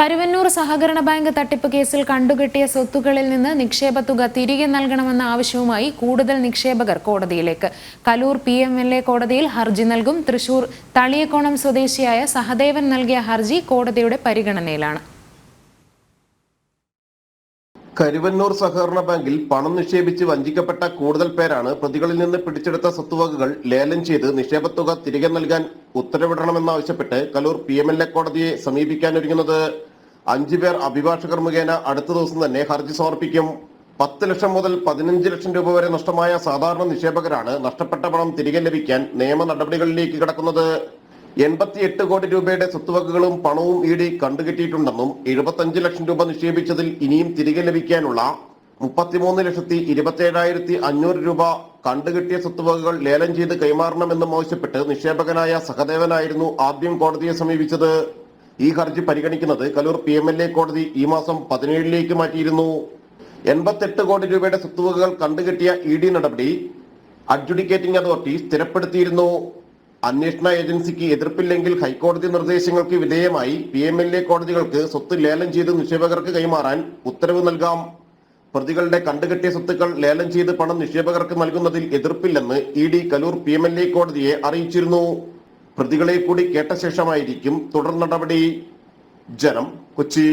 കരുവന്നൂർ സഹകരണ ബാങ്ക് തട്ടിപ്പ് കേസിൽ കണ്ടുകെട്ടിയ സ്വത്തുക്കളിൽ നിന്ന് നിക്ഷേപ തുക തിരികെ നൽകണമെന്ന ആവശ്യവുമായി കൂടുതൽ നിക്ഷേപകർ കോടതിയിലേക്ക്. കലൂർ പി കോടതിയിൽ ഹർജി നൽകും. തൃശൂർ തളിയക്കോണം സ്വദേശിയായ സഹദേവൻ നൽകിയ ഹർജി കോടതിയുടെ പരിഗണനയിലാണ്. കരുവന്നൂർ സഹകരണ ബാങ്കിൽ പണം നിക്ഷേപിച്ച് വഞ്ചിക്കപ്പെട്ട കൂടുതൽ പേരാണ് പ്രതികളിൽ നിന്ന് പിടിച്ചെടുത്ത സ്വത്തുവകകൾ ലേലം ചെയ്ത് നിക്ഷേപത്തുക തിരികെ നൽകാൻ ഉത്തരവിടണമെന്നാവശ്യപ്പെട്ട് Kaloor P M L A കോടതിയെ സമീപിക്കാനൊരുങ്ങുന്നത്. അഞ്ചു പേർ അഭിഭാഷകർ മുഖേന അടുത്ത ദിവസം തന്നെ ഹർജി സമർപ്പിക്കും. പത്ത് ലക്ഷം മുതൽ പതിനഞ്ച് ലക്ഷം രൂപ വരെ നഷ്ടമായ സാധാരണ നിക്ഷേപകരാണ് നഷ്ടപ്പെട്ട പണം തിരികെ ലഭിക്കാൻ നിയമ നടപടികളിലേക്ക് കടക്കുന്നത്. എൺപത്തിയെട്ട് കോടി രൂപയുടെ സ്വത്തുവകകളും പണവും ഇ ഡി കണ്ടുകെട്ടിയിട്ടുണ്ടെന്നും എഴുപത്തഞ്ച് ലക്ഷം രൂപ നിക്ഷേപിച്ചതിൽ ഇനിയും തിരികെ ലഭിക്കാനുള്ള മുപ്പത്തിമൂന്ന് ലക്ഷത്തി ഇരുപത്തിയേഴായിരത്തി അഞ്ഞൂറ് രൂപ കണ്ടുകെട്ടിയ സ്വത്തുവകകൾ ലേലം ചെയ്ത് കൈമാറണമെന്നും ആവശ്യപ്പെട്ട് നിക്ഷേപകനായ സഹദേവനായിരുന്നു ആദ്യം കോടതിയെ സമീപിച്ചത്. ഈ ഹർജി പരിഗണിക്കുന്നത് Kaloor P M L A കോടതി ഈ മാസം പതിനേഴിലേക്ക് മാറ്റിയിരുന്നു. എൺപത്തെട്ട് കോടി രൂപയുടെ സ്വത്തുവകകൾ കണ്ടുകെട്ടിയ ഇ ഡി നടപടി അഡ്ജുഡിക്കേറ്റിംഗ് അതോറിറ്റി സ്ഥിരപ്പെടുത്തിയിരുന്നു. അന്വേഷണ ഏജൻസിക്ക് എതിർപ്പില്ലെങ്കിൽ ഹൈക്കോടതി നിർദ്ദേശങ്ങൾക്ക് വിധേയമായി പി എം എൽ എ കോടതികൾക്ക് സ്വത്ത് ലേലം ചെയ്ത് നിക്ഷേപകർക്ക് കൈമാറാൻ ഉത്തരവ് നൽകാം. പ്രതികളുടെ കണ്ടുകെട്ടിയ സ്വത്തുക്കൾ ലേലം ചെയ്ത് പണം നിക്ഷേപകർക്ക് നൽകുന്നതിൽ എതിർപ്പില്ലെന്ന് E D Kaloor P M L A കോടതിയെ അറിയിച്ചിരുന്നു. പ്രതികളെ കൂടി കേട്ട ശേഷമായിരിക്കും തുടർ നടപടി. ജനം കൊച്ചി.